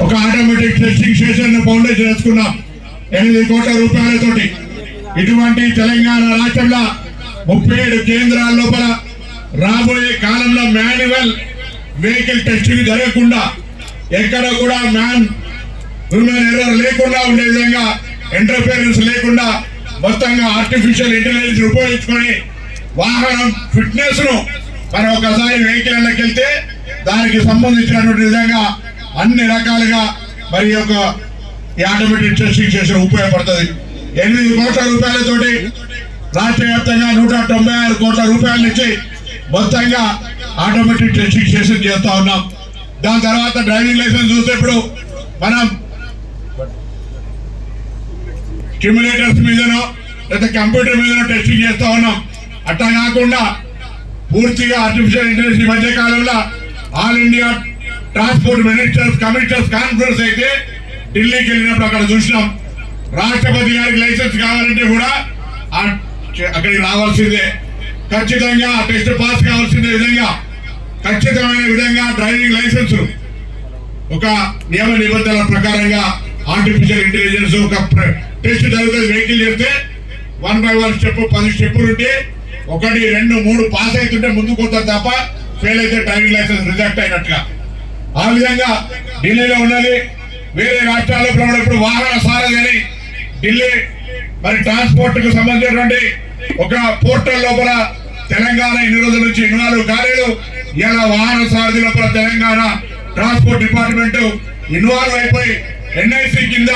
ఒక automatic testing station foundation వేసుకున్నాం ఎనిమిది కోట్ల రూపాయలతోటి. ఇటువంటి తెలంగాణ రాష్ట్రంలో ముప్పై ఏడు కేంద్రాల లోపల రాబోయే కాలంలో మాన్యువల్ వెహికల్ టెస్టింగ్ జరగకుండా ఎక్కడ కూడా మ్యాన్ హ్యూమన్ ఎర్రర్ లేకుండా ఉండే విధంగా ఇంటర్ఫియరెన్స్ లేకుండా మొత్తంగా ఆర్టిఫిషియల్ ఇంటెలిజెన్స్ ఉపయోగించుకొని వాహనం ఫిట్నెస్ను మనం ఒకసారి వెహికల్ వెళ్తే దానికి సంబంధించినటువంటి విధంగా అన్ని రకాలుగా మరి యొక్క ఈ ఆటోమేటిక్ టెస్టింగ్ స్టేషన్ ఉపయోగపడుతుంది. ఎనిమిది కోట్ల రూపాయలతోటి రాష్ట్ర వ్యాప్తంగా నూట తొంభై ఆరు కోట్ల రూపాయల నుంచి మొత్తంగా ఆటోమేటిక్ టెస్టింగ్ చేసి చేస్తా ఉన్నాం. దాని తర్వాత డ్రైవింగ్ లైసెన్స్ చూస్తే ఇప్పుడు మనం క్యూములేటర్స్ మీదనో లేదా కంప్యూటర్ మీదనో టెస్టింగ్ చేస్తా ఉన్నాం. అట్లా కాకుండా పూర్తిగా ఆర్టిఫిషియల్ ఇంటెలిజెన్స్ ఈ మధ్య కాలంలో all India transport ministers commissioners conference అయితే ఢిల్లీకి వెళ్ళినప్పుడు అక్కడ చూసినాం. రాష్ట్రపతి గారికి లైసెన్స్ కావాలంటే కూడా అక్కడికి రావాల్సిందే. ఖచ్చితంగా టెస్ట్ పాస్ కావాల్సిందే విధంగా. ఖచ్చితమైన విధంగా డ్రైవింగ్ లైసెన్స్ ఒక నియమ నిబంధనల ప్రకారంగా ఆర్టిఫిషియల్ ఇంటెలిజెన్స్ ఒక టెస్ట్ జరిగితే వెహికల్ చేస్తే వన్ బై వన్ స్టెప్ పది స్టెప్పులు ఉంటే ఒకటి రెండు మూడు పాస్ అవుతుంటే ముందుకు పోతారు తప్ప ఫెయిల్ అయితే డ్రైవింగ్ లైసెన్స్ రిజెక్ట్ అయినట్టుగా. ఆ విధంగా ఢిల్లీలో ఉన్నది వేరే రాష్ట్రాల్లో ఉన్నప్పుడు ఇప్పుడు వాహన సారథి అని ఢిల్లీ మరి ట్రాన్స్పోర్ట్కు సంబంధించినటువంటి ఒక పోర్టల్ లోపల తెలంగాణ ఇన్ని రోజుల నుంచి ఇన్వాల్వ్ కాలేదు ఇలా వాహన సారథి లోపల తెలంగాణ ట్రాన్స్పోర్ట్ డిపార్ట్మెంట్ ఇన్వాల్వ్ అయిపోయి ఎన్ఐసి కింద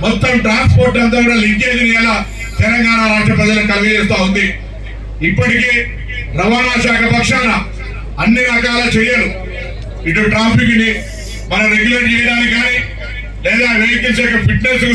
మొత్తం ట్రాన్స్పోర్ట్ అంతా కూడా లింకేజ్ ఇలా తెలంగాణ రాష్ట్ర ప్రజలకు కలిగజేస్తా ఉంది. ఇప్పటికీ రవాణా శాఖ పక్షాన అన్ని రకాల చర్యలు ఇటు ట్రాఫిక్ని మనం రెగ్యులేట్ చేయడానికి కానీ లేదా వెహికల్స్ యొక్క ఫిట్నెస్కు